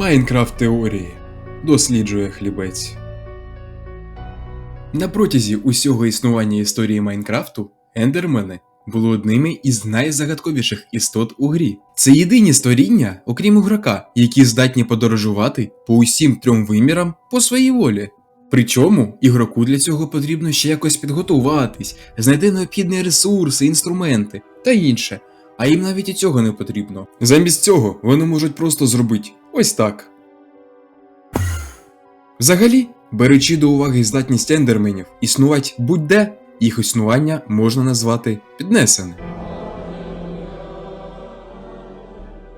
Майнкрафт теорії. Досліджує хлібець. На протязі усього існування історії Майнкрафту ендермени були одними із найзагадковіших істот у грі. Це єдині створіння, окрім ігрока, які здатні подорожувати по усім трьом вимірам по своїй волі. Причому ігроку для цього потрібно ще якось підготуватись, знайти необхідні ресурси, інструменти та інше. А їм навіть і цього не потрібно. Замість цього вони можуть просто зробити ось так. Взагалі, беручи до уваги здатність ендерменів існувати будь-де, їх існування можна назвати піднесеним.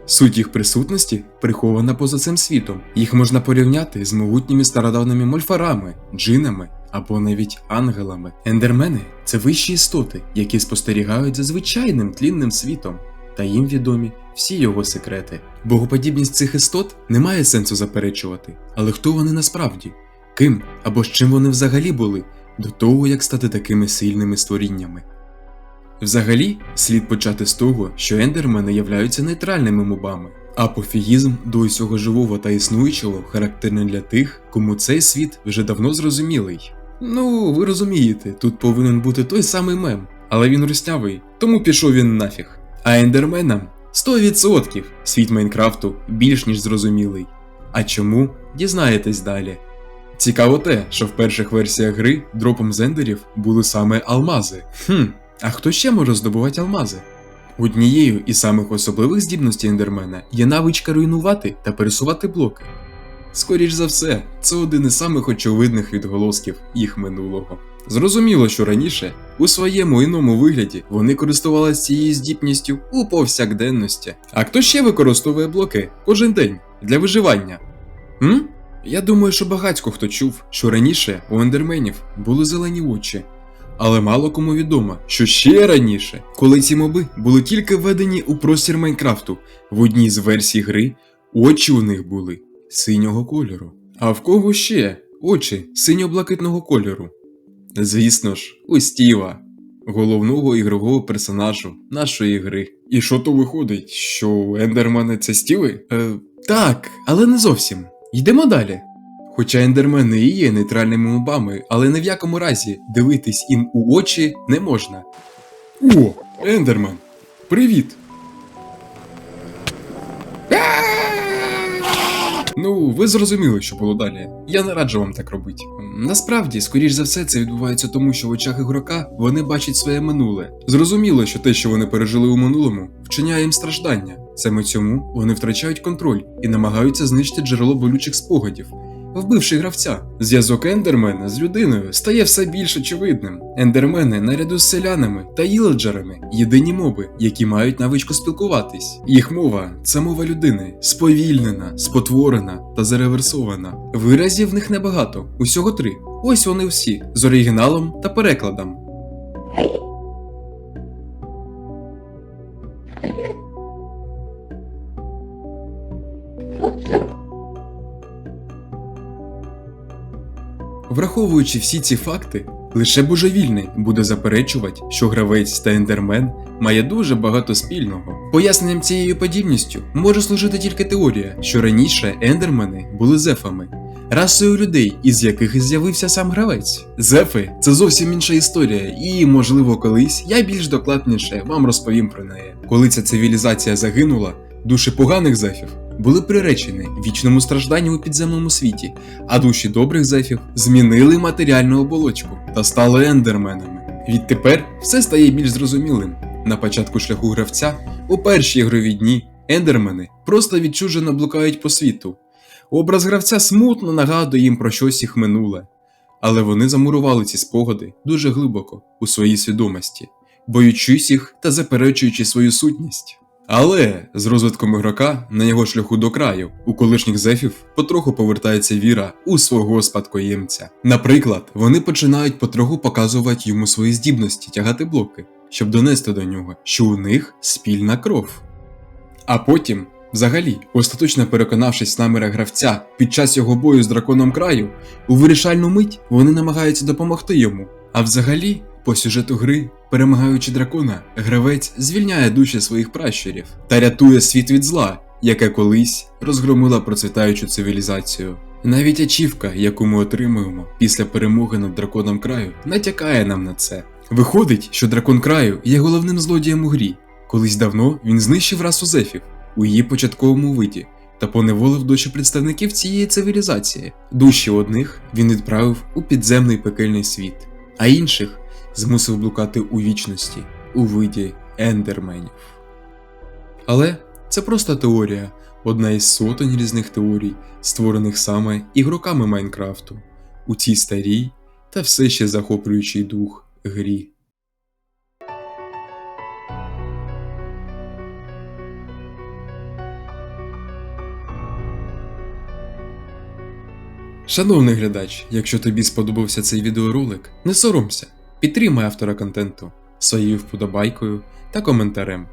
Суть їх присутності прихована поза цим світом. Їх можна порівняти з могутніми стародавними мольфарами, джинами або навіть ангелами. Ендермени це вищі істоти, які спостерігають за звичайним тлінним світом, та їм відомі всі його секрети. Богоподібність цих істот не має сенсу заперечувати, але хто вони насправді? Ким або з чим вони взагалі були до того, як стати такими сильними створіннями? Взагалі, слід почати з того, що ендермени являються нейтральними мобами. Апофігізм до усього живого та існуючого характерний для тих, кому цей світ вже давно зрозумілий. Ну, ви розумієте, тут повинен бути той самий мем, але він руснявий, тому пішов він нафіг. А ендерменам 100% світ Майнкрафту більш ніж зрозумілий. А чому? Дізнаєтесь далі. Цікаво те, що в перших версіях гри дропом з ендерів були саме алмази. Хм, а хто ще може здобувати алмази? Однією із самих особливих здібностей ендермена є навичка руйнувати та пересувати блоки. Скоріш за все, це один із самих очевидних відголосків їх минулого. Зрозуміло, що раніше, у своєму іному вигляді, вони користувалися цією здібністю у повсякденності. А хто ще використовує блоки кожен день для виживання? М? Я думаю, що багатько хто чув, що раніше у ендерменів були зелені очі. Але мало кому відомо, що ще раніше, коли ці моби були тільки введені у простір Майнкрафту, в одній з версій гри очі у них були синього кольору. А в кого ще очі синьо-блакитного кольору? Звісно ж, у Стіва, головного ігрового персонажу нашої гри. І що то виходить, що у ендермени це Стіви? Е, так, але не зовсім. Йдемо далі. Хоча ендермени і є нейтральними мобами, але ні в якому разі дивитись їм у очі не можна. О, ендермен! Привіт! Ви зрозуміли, що було далі. Я не раджу вам так робити. Насправді, скоріш за все, це відбувається тому, що в очах ігрока вони бачать своє минуле. Зрозуміло, що те, що вони пережили у минулому, вчиняє їм страждання. Саме цьому вони втрачають контроль і намагаються знищити джерело болючих спогадів. Вбивши гравця, зв'язок ендермена з людиною стає все більш очевидним. Ендермени наряду з селянами та їледжерами єдині моби, які мають навичку спілкуватись. Їх мова це мова людини, сповільнена, спотворена та зареверсована. Виразів в них небагато, усього три. Ось вони всі з оригіналом та перекладом. Враховуючи всі ці факти, лише божевільний буде заперечувати, що гравець та ендермен має дуже багато спільного. Поясненням цією подібністю може служити тільки теорія, що раніше ендермени були зефами, расою людей, із яких і з'явився сам гравець. Зефи це зовсім інша історія, і, можливо, колись я більш докладніше вам розповім про неї. Коли ця цивілізація загинула, душі поганих зефів були приречені вічному стражданню у підземному світі, а душі добрих зефів змінили матеріальну оболочку та стали ендерменами. Відтепер все стає більш зрозумілим. На початку шляху гравця, у перші ігрові дні, ендермени просто відчужено блукають по світу. Образ гравця смутно нагадує їм про щось їх минуле, але вони замурували ці спогади дуже глибоко у своїй свідомості, боючись їх та заперечуючи свою сутність. Але з розвитком ігрока на його шляху до краю у колишніх зефів потроху повертається віра у свого спадкоємця. Наприклад, вони починають потроху показувати йому свої здібності тягати блоки, щоб донести до нього, що у них спільна кров. А потім, взагалі, остаточно переконавшись в гравця під час його бою з драконом краю, у вирішальну мить вони намагаються допомогти йому. А взагалі, по сюжету гри, перемагаючи дракона, гравець звільняє душі своїх пращурів та рятує світ від зла, яке колись розгромила процвітаючу цивілізацію. Навіть ачівка, яку ми отримуємо після перемоги над драконом краю, натякає нам на це. Виходить, що дракон краю є головним злодієм у грі. Колись давно він знищив расу зефів у її початковому виді та поневолив душі представників цієї цивілізації. Душі одних він відправив у підземний пекельний світ, а інших змусив блукати у вічності у виді ендерменів. Але це просто теорія, одна із сотень різних теорій, створених саме ігроками Майнкрафту у цій старій та все ще захоплюючий дух грі. Шановний глядач, якщо тобі сподобався цей відеоролик, не соромся, підтримай автора контенту своєю вподобайкою та коментарем.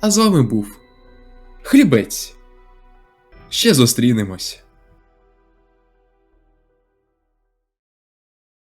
А з вами був Хлібець. Ще зустрінемось.